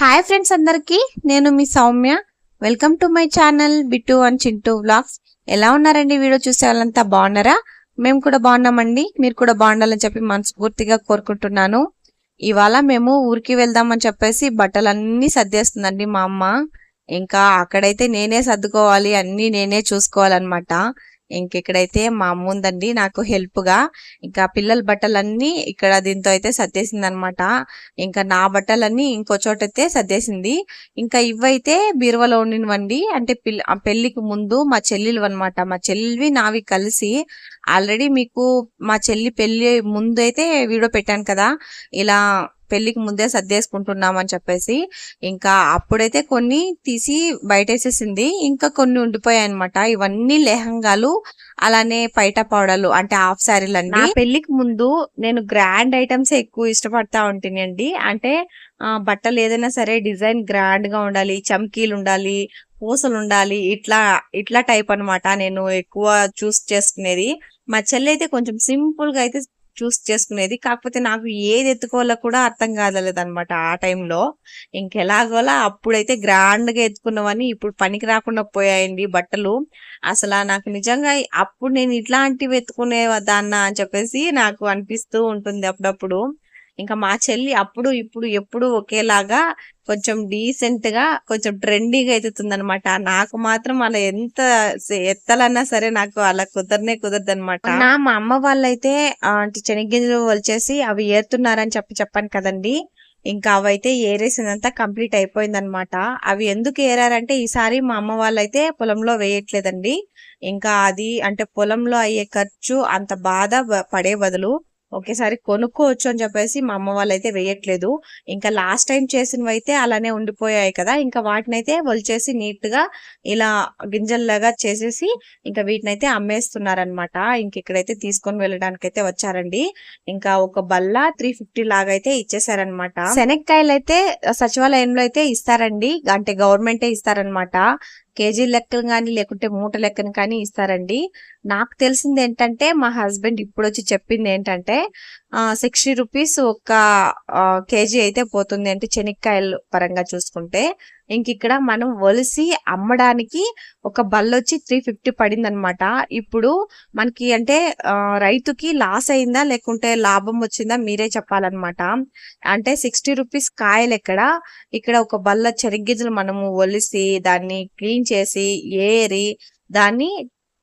Hi friends అందరికీ నేను మీ Soumya. Welcome to my channel Bittu and Chintu vlogs ఎలా ఉన్నారండి? వీడియో చూసే వాళ్ళంతా బాగున్నారా? మేము కూడా బాగున్నామండి. మీరు కూడా బాగుండాలని చెప్పి మనస్ఫూర్తిగా కోరుకుంటున్నాను. ఇవాళ మేము ఊరికి వెళ్దామని చెప్పేసి బట్టలన్నీ సర్దేస్తుందండి మా అమ్మ. ఇంకా అక్కడైతే నేనే సర్దుకోవాలి అన్నీ నేనే చూసుకోవాలన్నమాట. ఇంకెక్కడైతే మా అమ్మ ఉందండి నాకు హెల్ప్గా ఇంకా పిల్లల బట్టలన్నీ ఇక్కడ దీంతో అయితే సర్దేసింది అనమాట ఇంకా నా బట్టలన్నీ ఇంకో చోట అయితే సర్దేసింది. ఇంకా ఇవైతే బీరువాలో ఉండినవండి. అంటే ఆ పెళ్ళికి ముందు మా చెల్లెలు అనమాట మా చెల్లివి నావి కలిసి ఆల్రెడీ మీకు మా చెల్లి పెళ్ళి ముందైతే వీడియో పెట్టాను కదా ఇలా పెళ్ళికి ముందే సర్దేసుకుంటున్నాం అని చెప్పేసి ఇంకా అప్పుడైతే కొన్ని తీసి బయటేసేసింది ఇంకా కొన్ని ఉండిపోయాయి అనమాట ఇవన్నీ లెహంగాలు అలానే పైట పౌడర్లు అంటే హాఫ్ శారీలు అండి. పెళ్ళికి ముందు నేను గ్రాండ్ ఐటమ్స్ ఎక్కువ ఇష్టపడతా ఉంటానండి అంటే బట్టలు ఏదైనా సరే డిజైన్ గ్రాండ్గా ఉండాలి చమ్కీలు ఉండాలి పూసలు ఉండాలి ఇట్లా ఇట్లా టైప్ అన్నమాట నేను ఎక్కువ చూస్ చేసుకునేది. మా చెల్లి అయితే కొంచెం సింపుల్గా అయితే చూస్ చేసుకునేది. కాకపోతే నాకు ఏది ఎత్తుకోవాలో కూడా అర్థం కాదలేదు అనమాట ఆ టైంలో ఇంకెలాగోలా అప్పుడైతే గ్రాండ్గా ఎత్తుకున్నవని ఇప్పుడు పనికి రాకుండా పోయాయండి బట్టలు. అసలు నాకు నిజంగా అప్పుడు నేను ఇట్లాంటివి ఎత్తుకునే దాన్న అని చెప్పేసి నాకు అనిపిస్తూ ఉంటుంది అప్పుడప్పుడు. ఇంకా మా చెల్లి అప్పుడు ఇప్పుడు ఎప్పుడు ఒకేలాగా కొంచెం డీసెంట్గా కొంచెం ట్రెండీగా ఎత్తుతుంది అనమాట నాకు మాత్రం అలా ఎంత ఎత్తాలన్నా సరే నాకు అలా కుదరనే కుదరదు అనమాట నా మా అమ్మ వాళ్ళైతే శనగ్గింజలు వలిచేసి అవి ఏరుతున్నారని చెప్పి చెప్పాను కదండి. ఇంకా అవైతే ఏరేసినంతా కంప్లీట్ అయిపోయింది అనమాట అవి ఎందుకు ఏరారంటే ఈసారి మా అమ్మ వాళ్ళైతే పొలంలో వేయట్లేదండి. ఇంకా అది అంటే పొలంలో అయ్యే ఖర్చు అంత బాధ పడే బదులు. ఒకేసారి కొనుక్కోవచ్చు అని చెప్పేసి మా అమ్మ వాళ్ళు అయితే వేయట్లేదు. ఇంకా లాస్ట్ టైం చేసినవి అయితే అలానే ఉండిపోయాయి కదా. ఇంకా వాటిని అయితే వలిచేసి నీట్గా ఇలా గింజల్లాగా చేసేసి ఇంకా వీటిని అయితే అమ్మేస్తున్నారనమాట ఇంక ఇక్కడైతే తీసుకొని వెళ్ళడానికి అయితే వచ్చారండి. ఇంకా ఒక బల్ల త్రీ ఫిఫ్టీ లాగా అయితే ఇచ్చేసారనమాట శనక్కాయలు అయితే సచివాలయంలో అయితే ఇస్తారండి. అంటే గవర్నమెంటే ఇస్తారనమాట కేజీ లెక్కలు కానీ లేకుంటే మూట లెక్కను కానీ ఇస్తారండి. నాకు తెలిసింది ఏంటంటే మా హస్బెండ్ ఇప్పుడు వచ్చి చెప్పింది ఏంటంటే సిక్స్టీ రూపీస్ ఒక కేజీ అయితే పోతుంది అంటే చెనిక్కాయలు పరంగా చూసుకుంటే. ఇంక ఇక్కడ మనం ఒలిసి అమ్మడానికి ఒక బల్ల వచ్చి త్రీ ఫిఫ్టీ పడింది అనమాట ఇప్పుడు మనకి అంటే రైతుకి లాస్ అయిందా లేకుంటే లాభం వచ్చిందా మీరే చెప్పాలన్నమాట అంటే సిక్స్టీ రూపీస్ కాయలు ఎక్కడ ఇక్కడ ఒక బల్ల చెరిగ్గిజలు మనము ఒలిసి దాన్ని క్లీన్ చేసి ఏరి దాన్ని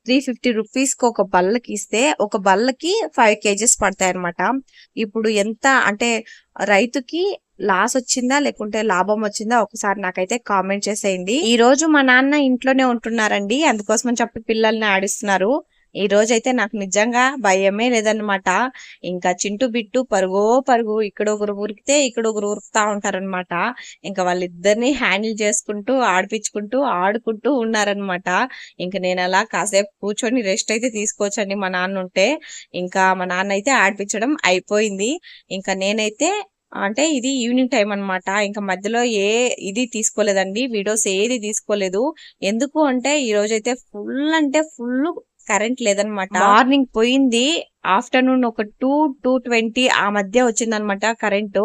త్రీ ఫిఫ్టీ రూపీస్కి ఒక బల్లకి ఇస్తే ఒక బల్లకి ఫైవ్ కేజెస్ పడతాయి అనమాట ఇప్పుడు ఎంత అంటే రైతుకి లాస్ వచ్చిందా లేకుంటే లాభం వచ్చిందా ఒకసారి నాకైతే కామెంట్ చేసేయండి. ఈ రోజు మా నాన్న ఇంట్లోనే ఉంటున్నారండి. అందుకోసం అని చెప్పి పిల్లల్ని ఆడిస్తున్నారు. ఈ రోజు అయితే నాకు నిజంగా భయమే లేదన్నమాట. ఇంకా చింటు బిట్టు పరుగో పరుగు ఇక్కడ ఒకరు ఉరికితే ఇక్కడ ఒకరు ఉరుకుతా ఉంటారనమాట ఇంకా వాళ్ళిద్దరిని హ్యాండిల్ చేసుకుంటూ ఆడిపించుకుంటూ ఆడుకుంటూ ఉన్నారనమాట ఇంకా నేను అలా కాసేపు కూర్చొని రెస్ట్ అయితే తీసుకోవచ్చండి మా నాన్న ఉంటే ఇంకా మా నాన్న అయితే ఆడిపించడం అయిపోయింది. ఇంకా నేనైతే అంటే ఇది ఈవినింగ్ టైం అన్నమాట. ఇంకా మధ్యలో ఏ ఇది తీసుకోలేదండి. వీడియోస్ ఏది తీసుకోలేదు. ఎందుకు అంటే ఈ రోజైతే ఫుల్ అంటే ఫుల్ కరెంట్ లేదనమాట మార్నింగ్ పోయింది. ఆఫ్టర్నూన్ ఒక టూ టూ ట్వంటీ ఆ మధ్య వచ్చిందనమాట కరెంటు.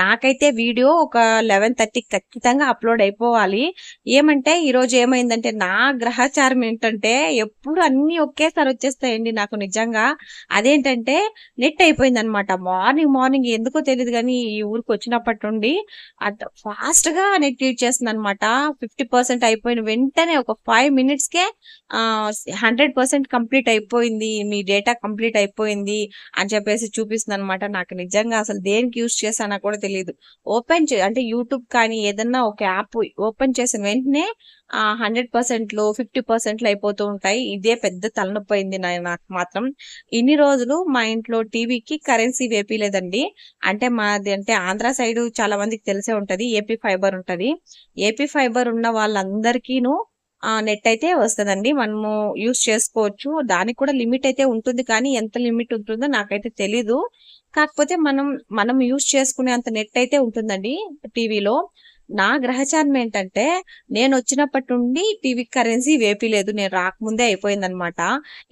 నాకైతే వీడియో ఒక లెవెన్ థర్టీ ఖచ్చితంగా అప్లోడ్ అయిపోవాలి. ఏమంటే ఈరోజు ఏమైందంటే నా గ్రహచారం ఏంటంటే ఎప్పుడు అన్ని ఒకేసారి వచ్చేస్తాయండి నాకు నిజంగా. అదేంటంటే నెట్ అయిపోయింది అనమాట మార్నింగ్ మార్నింగ్ ఎందుకో తెలియదు కానీ ఈ ఊరికి వచ్చినప్పటి నుండి అంత ఫాస్ట్గా నెట్ యూజ్ చేస్తుంది అనమాట ఫిఫ్టీ పర్సెంట్ అయిపోయిన వెంటనే ఒక ఫైవ్ మినిట్స్ కే హండ్రెడ్ పర్సెంట్ కంప్లీట్ అయిపోయింది. మీ డేటా కంప్లీట్ అయిపోయింది అని చెప్పేసి చూపిస్తుంది అనమాట నాకు నిజంగా అసలు దేనికి యూజ్ చేశానో కూడా తెలియదు ఓపెన్ చే అంటే యూట్యూబ్ కానీ ఏదన్నా ఒక యాప్ ఓపెన్ చేసిన వెంటనే హండ్రెడ్ పర్సెంట్లు ఫిఫ్టీ పర్సెంట్లు అయిపోతూ ఉంటాయి. ఇదే పెద్ద తలనొప్పి అయింది నాకు మాత్రం. ఇన్ని రోజులు మా ఇంట్లో టీవీకి కరెన్సీ వేపిలేదండి. అంటే మాది అంటే ఆంధ్ర సైడ్ చాలా మందికి తెలిసే ఉంటది. ఏపీ ఫైబర్ ఉంటది. ఏపీ ఫైబర్ ఉన్న వాళ్ళందరికీను నెట్ అయితే వస్తుందండి. మనము యూస్ చేసుకోవచ్చు. దానికి కూడా లిమిట్ అయితే ఉంటుంది కానీ ఎంత లిమిట్ ఉంటుందో నాకైతే తెలీదు. కాకపోతే మనం మనం యూస్ చేసుకునే అంత నెట్ అయితే ఉంటుందండి టీవీలో. నా గ్రహచారం ఏంటంటే నేను వచ్చినప్పటి నుండి టీవీ కరెన్సీ వేపిలేదు నేను రాకముందే అయిపోయింది అనమాట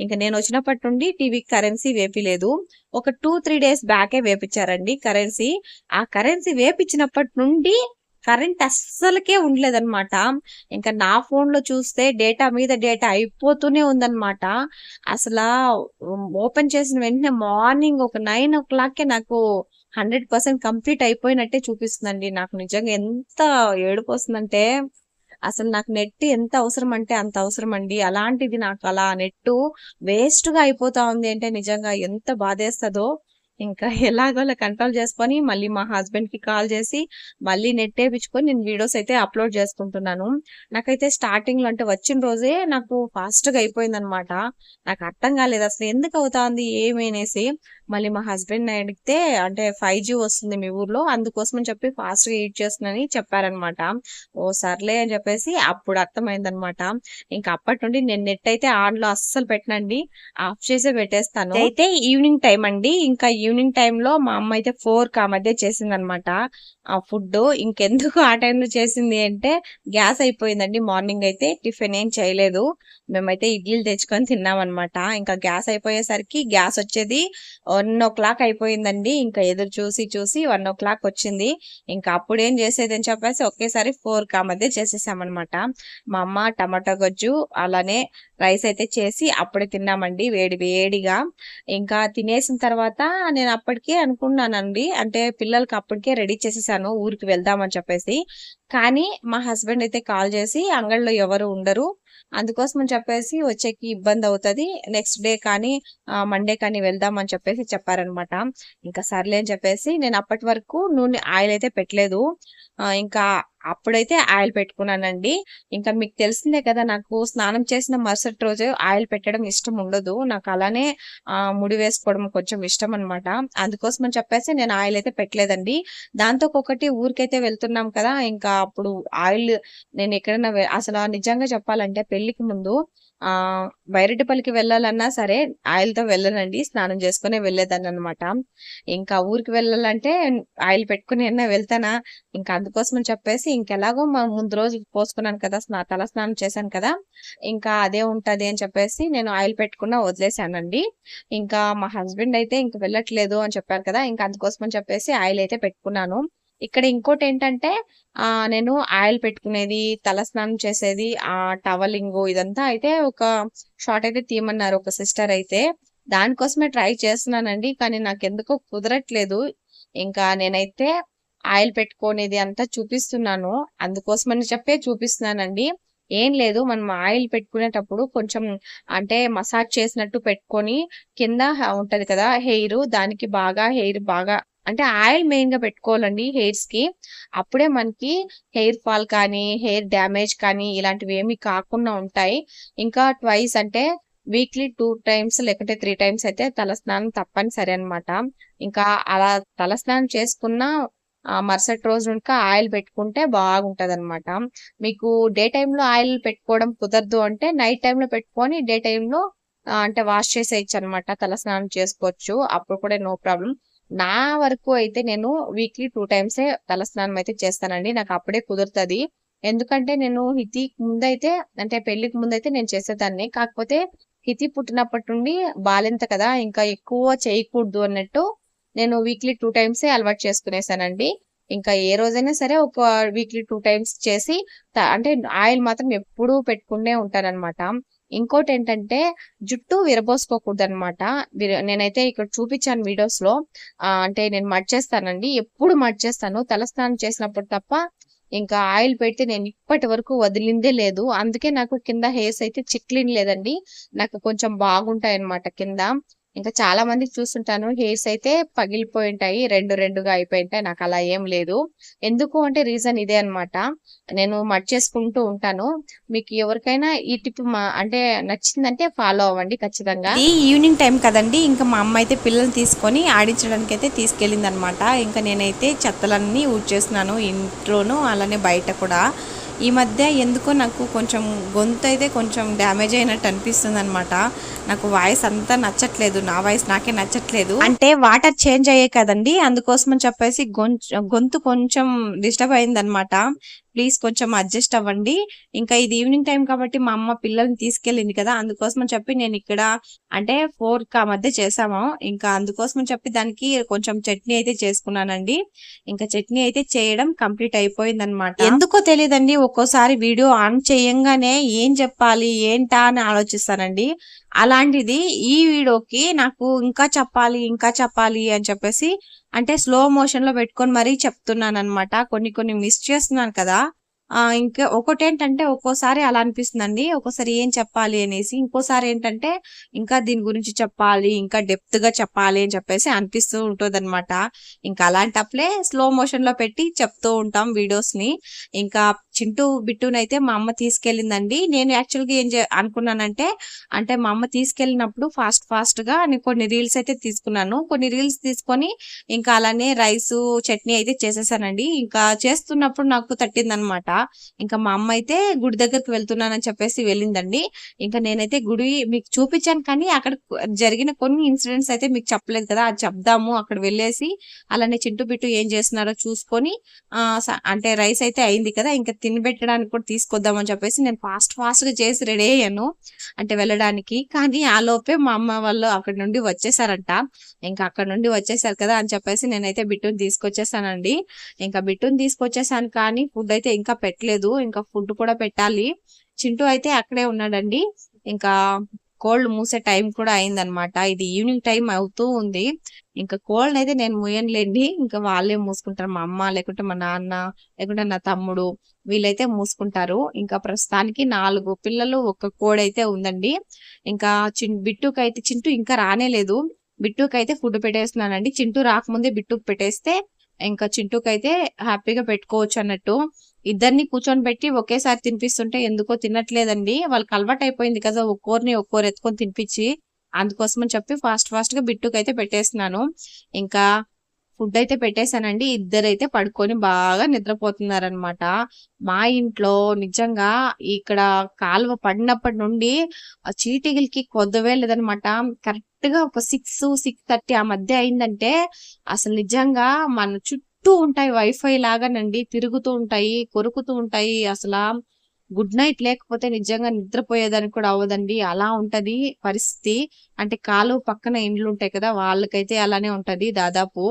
ఇంకా నేను వచ్చినప్పటి నుండి టీవీ కరెన్సీ వేపిలేదు ఒక టూ త్రీ డేస్ బ్యాకే వేపించారండి కరెన్సీ ఆ కరెన్సీ వేపించినప్పటి నుండి కరెంట్ అస్సలకే ఉండలేదన్నమాట. ఇంకా నా ఫోన్లో చూస్తే డేటా మీద డేటా అయిపోతూనే ఉందన్నమాట. అసలు ఓపెన్ చేసిన వెంటనే మార్నింగ్ ఒక నైన్ ఓ క్లాక్ నాకు హండ్రెడ్ పర్సెంట్ కంప్లీట్ అయిపోయినట్టే చూపిస్తుందండి. నాకు నిజంగా ఎంత ఏడుపు వస్తుందంటే అసలు నాకు నెట్ ఎంత అవసరం అంటే అంత అవసరం అండి. అలాంటిది నాకు అలా నెట్ వేస్ట్గా అయిపోతా ఉంది అంటే నిజంగా ఎంత బాధేస్తుందో. ఇంకా ఎలాగోలా కంట్రోల్ చేసుకొని మళ్ళీ మా హస్బెండ్కి కాల్ చేసి మళ్ళీ నెట్ వేయించుకొని నేను వీడియోస్ అయితే అప్లోడ్ చేసుకుంటున్నాను. నాకైతే స్టార్టింగ్లో అంటే వచ్చిన రోజే నాకు ఫాస్ట్గా అయిపోయింది అనమాట నాకు అర్థం కాలేదు అసలు ఎందుకు అవుతాంది ఏమనేసి మళ్ళీ మా హస్బెండ్ అడిగితే అంటే ఫైవ్ జీ వస్తుంది మీ ఊర్లో అందుకోసం అని చెప్పి ఫాస్ట్గా ఎడిట్ చేస్తుందని చెప్పారనమాట. ఓ సర్లే అని చెప్పేసి అప్పుడు అర్థమైందనమాట. ఇంకా అప్పటి నుండి నేను నెట్ అయితే ఆన్లో అస్సలు పెట్టనండి. ఆఫ్ చేసే పెట్టేస్తాను. అయితే ఈవినింగ్ టైం అండి. ఇంకా ఈవినింగ్ టైంలో మా అమ్మ అయితే ఫోర్ కా మధ్య చేసిందనమాట. ఆ ఫుడ్ ఇంకెందుకు ఆ టైంలో చేసింది అంటే గ్యాస్ అయిపోయిందండి మార్నింగ్ అయితే. టిఫిన్ ఏం చేయలేదు. మేమైతే ఇడ్లీలు తెచ్చుకొని తిన్నాం అనమాట ఇంకా గ్యాస్ అయిపోయేసరికి గ్యాస్ వచ్చేది వన్ ఓ క్లాక్ అయిపోయిందండి. ఇంకా ఎదురు చూసి చూసి వన్ ఓ క్లాక్ వచ్చింది. ఇంకా అప్పుడు ఏం చేసేది అని చెప్పేసి ఒకేసారి ఫోర్ కా మధ్య చేసేసామన్నమాట. మా అమ్మ టమాటో గొజ్జు అలానే రైస్ అయితే చేసి అప్పుడే తిన్నామండి. వేడి వేడిగా. ఇంకా తినేసిన తర్వాత నేను అప్పటికే అనుకున్నానండి. అంటే పిల్లలకి అప్పటికే రెడీ చేసేసాను. ఊరికి వెళ్దామని చెప్పేసి. కానీ మా హస్బెండ్ అయితే కాల్ చేసి అంగడిలో ఎవరు ఉండరు. అందుకోసం అని చెప్పేసి వచ్చేకి ఇబ్బంది అవుతుంది. నెక్స్ట్ డే కానీ మండే కానీ వెళ్దాం అని చెప్పేసి చెప్పారనమాట. ఇంకా సర్లే అని చెప్పేసి నేను అప్పటి వరకు నూనె ఆయిల్ అయితే పెట్టలేదు. ఇంకా అప్పుడైతే ఆయిల్ పెట్టుకున్నానండి. ఇంకా మీకు తెలిసిందే కదా నాకు స్నానం చేసిన మరుసటి రోజు ఆయిల్ పెట్టడం ఇష్టం ఉండదు. నాకు అలానే ఆ ముడి వేసుకోవడం కొంచెం ఇష్టం అనమాట అందుకోసం అని చెప్పేసి నేను ఆయిల్ అయితే పెట్టలేదండి. దాంతో ఒకటి ఊరికైతే వెళ్తున్నాం కదా ఇంకా అప్పుడు ఆయిల్ నేను ఎక్కడైనా అసలు నిజంగా చెప్పాలంటే పెళ్ళికి ముందు ఆ బైరెడ్డిపల్లికి వెళ్ళాలన్నా సరే ఆయిల్తో వెళ్ళనండి. స్నానం చేసుకునే వెళ్ళేదాన్ని అనమాట ఇంకా ఊరికి వెళ్ళాలంటే ఆయిల్ పెట్టుకుని అయినా వెళ్తానా? ఇంకా అందుకోసం అని చెప్పేసి ఇంకెలాగో మా ముందు రోజు పోసుకున్నాను కదా స్నా తల స్నానం చేశాను కదా ఇంకా అదే ఉంటది అని చెప్పేసి నేను ఆయిల్ పెట్టుకున్నా వదిలేసానండి ఇంకా మా హస్బెండ్ అయితే ఇంక వెళ్ళట్లేదు అని చెప్పారు కదా ఇంకా అందుకోసం అని చెప్పేసి ఆయిల్ అయితే పెట్టుకున్నాను. ఇక్కడ ఇంకోటి ఏంటంటే ఆ నేను ఆయిల్ పెట్టుకునేది తల స్నానం చేసేది ఆ టవలింగ్ ఇదంతా అయితే ఒక షార్ట్ అయితే తీయమన్నారు ఒక సిస్టర్ అయితే. దానికోసమే ట్రై చేస్తున్నానండి కానీ నాకు ఎందుకో కుదరట్లేదు. ఇంకా నేనైతే ఆయిల్ పెట్టుకునేది అంతా చూపిస్తున్నాను. అందుకోసమని చెప్పే చూపిస్తున్నానండి. ఏం లేదు మనం ఆయిల్ పెట్టుకునేటప్పుడు కొంచెం అంటే మసాజ్ చేసినట్టు పెట్టుకొని కింద ఉంటది కదా హెయిర్ దానికి బాగా హెయిర్ బాగా అంటే ఆయిల్ మెయిన్గా పెట్టుకోవాలండి హెయిర్స్కి అప్పుడే మనకి హెయిర్ ఫాల్ కానీ హెయిర్ డ్యామేజ్ కానీ ఇలాంటివి ఏమి కాకుండా ఉంటాయి. ఇంకా ట్వైస్ అంటే వీక్లీ టూ టైమ్స్ లేకుంటే త్రీ టైమ్స్ అయితే తలస్నానం తప్పనిసరి అన్నమాట. ఇంకా అలా తలస్నానం చేసుకున్న మరుసటి రోజు ఇంకా ఆయిల్ పెట్టుకుంటే బాగుంటది అనమాట మీకు డే టైంలో ఆయిల్ పెట్టుకోవడం కుదరదు అంటే నైట్ టైంలో పెట్టుకొని డే టైంలో అంటే వాష్ చేసేయచ్చు అనమాట తలస్నానం చేసుకోవచ్చు. అప్పుడు కూడా నో ప్రాబ్లం నా వరకు అయితే నేను వీక్లీ టూ టైమ్సే తలస్నానం అయితే చేస్తానండి. నాకు అప్పుడే కుదురుతుంది. ఎందుకంటే నేను హితి ముందైతే అంటే పెళ్ళికి ముందైతే నేను చేసేదాన్ని. కాకపోతే హితి పుట్టినప్పటి నుండి బాలెంత కదా ఇంకా ఎక్కువ చేయకూడదు అన్నట్టు నేను వీక్లీ టూ టైమ్సే అలవాటు చేసుకునేసానండి. ఇంకా ఏ రోజైనా సరే ఒక వీక్లీ టూ టైమ్స్ చేసి అంటే ఆయిల్ మాత్రం ఎప్పుడూ పెట్టుకునే ఉంటానన్నమాట. ఇంకోటి ఏంటంటే జుట్టు విరబోసుకోకూడదు అనమాట నేనైతే ఇక్కడ చూపించాను వీడియోస్లో అంటే నేను మడ్చేస్తానండి ఎప్పుడు మడ్చేస్తాను తలస్నానం చేసినప్పుడు తప్ప ఇంకా ఆయిల్ పెడితే నేను ఇప్పటి వరకు వదిలిందే లేదు. అందుకే నాకు కింద హెయిర్స్ అయితే చిక్లిన్ లేదండి. నాకు కొంచెం బాగుంటాయి అనమాట కింద. ఇంకా చాలా మంది చూస్తుంటాను. హెయిర్స్ అయితే పగిలిపోయి ఉంటాయి రెండు రెండుగా అయిపోయి ఉంటాయి నాకు అలా ఏం లేదు. ఎందుకు అంటే రీజన్ ఇదే అన్నమాట. నేను మట్ చేసుకుంటూ ఉంటాను. మీకు ఎవరికైనా ఈ టిప్ మా అంటే నచ్చిందంటే ఫాలో అవ్వండి ఖచ్చితంగా. ఈ ఈవినింగ్ టైం కదండి. ఇంకా మా అమ్మ అయితే పిల్లల్ని తీసుకొని ఆడించడానికి అయితే తీసుకెళ్ళింది అనమాట ఇంకా నేనైతే చెత్తలన్నీ ఊడ్చేస్తున్నాను ఇంట్లోనూ అలానే బయట కూడా. ఈ మధ్య ఎందుకో నాకు కొంచెం గొంతు అయితే కొంచెం డ్యామేజ్ అయినట్టు అనిపిస్తుంది అనమాట నాకు వాయిస్ అంతా నచ్చట్లేదు. నా వాయిస్ నాకే నచ్చట్లేదు. అంటే వాటర్ చేంజ్ అయ్యే కదండి. అందుకోసం అని చెప్పేసి గొంతు గొంతు కొంచెం డిస్టర్బ్ అయింది అనమాట ప్లీజ్ కొంచెం అడ్జస్ట్ అవ్వండి. ఇంకా ఇది ఈవినింగ్ టైం కాబట్టి మా అమ్మ పిల్లల్ని తీసుకెళ్ళింది కదా అందుకోసం అని చెప్పి నేను ఇక్కడ అంటే ఫోర్ కా మధ్య చేసాము ఇంకా అందుకోసం అని చెప్పి దానికి కొంచెం చట్నీ అయితే చేసుకున్నానండి. ఇంకా చట్నీ అయితే చేయడం కంప్లీట్ అయిపోయింది అనమాట ఎందుకో తెలియదండి ఒక్కోసారి వీడియో ఆన్ చేయంగానే ఏం చెప్పాలి ఏంటా అని ఆలోచిస్తానండి. అలాంటిది ఈ వీడియోకి నాకు ఇంకా చెప్పాలి ఇంకా చెప్పాలి అని చెప్పేసి అంటే స్లో మోషన్లో పెట్టుకొని మరీ చెప్తున్నాను అనమాట కొన్ని కొన్ని మిస్ చేస్తున్నాను కదా. ఇంకా ఒకటి ఏంటంటే ఒక్కోసారి అలా అనిపిస్తుందండి. ఒక్కోసారి ఏం చెప్పాలి అనేసి ఇంకోసారి ఏంటంటే ఇంకా దీని గురించి చెప్పాలి ఇంకా డెప్త్గా చెప్పాలి అని చెప్పేసి అనిపిస్తూ ఉంటుంది అనమాట ఇంకా అలాంటప్పుడే స్లో మోషన్లో పెట్టి చెప్తూ ఉంటాం వీడియోస్ని. ఇంకా చింటూ బిట్టునైతే మా అమ్మ తీసుకెళ్ళిందండి. నేను యాక్చువల్గా ఏం చే- అనుకున్నానంటే అంటే మా అమ్మ తీసుకెళ్ళినప్పుడు ఫాస్ట్ ఫాస్ట్గా నేను కొన్ని రీల్స్ అయితే తీసుకున్నాను. కొన్ని రీల్స్ తీసుకొని ఇంకా అలానే రైస్ చట్నీ అయితే చేసేసానండి. ఇంకా చేస్తున్నప్పుడు నాకు తట్టిందనమాట. ఇంకా మా అమ్మ అయితే గుడి దగ్గరికి వెళ్తున్నానని చెప్పేసి వెళ్ళిందండి. ఇంకా నేనైతే గుడి మీకు చూపించాను కానీ అక్కడ జరిగిన కొన్ని ఇన్సిడెంట్స్ అయితే మీకు చెప్పలేదు కదా అది చెప్దాము. అక్కడ వెళ్ళేసి అలానే చింటూ బిట్టు ఏం చేస్తున్నారో చూసుకొని అంటే రైస్ అయితే అయింది కదా ఇంకా తినిపెట్టడానికి కూడా తీసుకొద్దామని చెప్పేసి నేను ఫాస్ట్ ఫాస్ట్గా చేసి రెడీ అయ్యాను. అంటే వెళ్ళడానికి. కానీ ఆ లోపే మా అమ్మ వాళ్ళు అక్కడ నుండి వచ్చేసారంట. ఇంకా అక్కడ నుండి వచ్చేసారు కదా అని చెప్పేసి నేనైతే బిట్టుని తీసుకొచ్చేసానండి. ఇంకా బిట్టుని తీసుకొచ్చేసాను కానీ ఫుడ్ అయితే ఇంకా పెట్టలేదు. ఇంకా ఫుడ్ కూడా పెట్టాలి. చింటూ అయితే అక్కడే ఉన్నాడండి. ఇంకా కోల్డ్ మూసే టైం కూడా అయిందనమాట. ఇది ఈవినింగ్ టైం అవుతూ ఉంది. ఇంకా కోల్డ్ అయితే నేను మూయనులేండి ఇంకా వాళ్ళే మూసుకుంటారు. మా అమ్మ లేకుంటే మా నాన్న లేకుంటే నా తమ్ముడు వీళ్ళైతే మూసుకుంటారు. ఇంకా ప్రస్తుతానికి నాలుగు పిల్లలు ఒక కోడ్ అయితే ఉందండి. ఇంకా చిన్ బిట్టుకు అయితే చింటూ ఇంకా రానేలేదు బిట్టుకు అయితే ఫుడ్ పెట్టేస్తున్నానండి. చింటూ రాకముందే బిట్టుకు పెట్టేస్తే ఇంకా చింటూకైతే హ్యాపీగా పెట్టుకోవచ్చు అన్నట్టు. ఇద్దరిని కూర్చొని పెట్టి ఒకేసారి తినిపిస్తుంటే ఎందుకో తినట్లేదండి. వాళ్ళకి అలవాటు అయిపోయింది కదా ఒక్కోరిని ఒక్కోరు ఎత్తుకొని తినిపించి అందుకోసమని చెప్పి ఫాస్ట్ ఫాస్ట్గా బిట్టుకు అయితే పెట్టేస్తున్నాను. ఇంకా ఫుడ్ అయితే పెట్టేశానండి. ఇద్దరైతే పడుకొని బాగా నిద్రపోతున్నారనమాట మా ఇంట్లో నిజంగా ఇక్కడ కాలువ పడినప్పటి నుండి చీటిగిలికి కొద్దవే లేదనమాట కరెక్ట్గా ఒక సిక్స్ సిక్స్ థర్టీ ఆ మధ్య అయిందంటే అసలు నిజంగా మన చుట్టూ ఉంటాయి. వైఫై లాగానండి. తిరుగుతూ ఉంటాయి కొరుకుతూ ఉంటాయి. అసలు గుడ్ నైట్ లేకపోతే నిజంగా నిద్రపోయేదానికి కూడా అవ్వదండి. అలా ఉంటది పరిస్థితి. అంటే కాలువ పక్కన ఇండ్లు ఉంటాయి కదా వాళ్ళకైతే అలానే ఉంటది దాదాపు.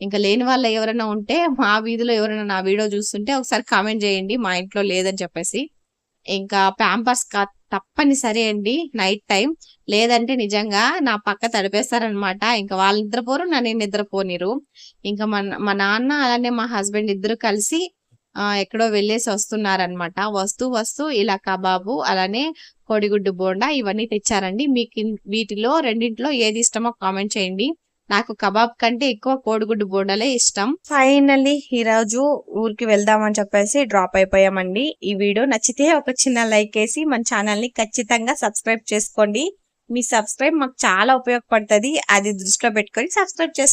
ఇంకా లేని వాళ్ళు ఎవరైనా ఉంటే మా వీధిలో ఎవరైనా నా వీడియో చూస్తుంటే ఒకసారి కామెంట్ చేయండి మా ఇంట్లో లేదని చెప్పేసి. ఇంకా ప్యాంపర్స్ తప్పనిసరి అండి నైట్ టైం లేదంటే నిజంగా నా పక్క తడిపేస్తారనమాట ఇంకా వాళ్ళు నిద్రపోరు నన్ను నిద్రపోనిరు. ఇంకా మన మా నాన్న అలానే మా హస్బెండ్ ఇద్దరు కలిసి ఆ ఎక్కడో వెళ్ళేసి వస్తున్నారనమాట వస్తూ వస్తూ ఇలా కబాబు అలానే కోడిగుడ్డు బోండా ఇవన్నీ తెచ్చారండి. మీకు వీటిలో రెండింటిలో ఏది ఇష్టమో కామెంట్ చేయండి. నాకు కబాబ్ కంటే ఎక్కువ కోడిగుడ్డు బోండాలే ఇష్టం. ఫైనల్లీ ఈ రోజు ఊరికి వెళ్దామని చెప్పేసి డ్రాప్ అయిపోయామండి. ఈ వీడియో నచ్చితే ఒక చిన్న లైక్ వేసి మన ఛానల్ని ఖచ్చితంగా సబ్స్క్రైబ్ చేసుకోండి. మీ సబ్స్క్రైబ్ మాకు చాలా ఉపయోగపడుతుంది. అది దృష్టిలో పెట్టుకొని సబ్స్క్రైబ్ చేసుకోండి.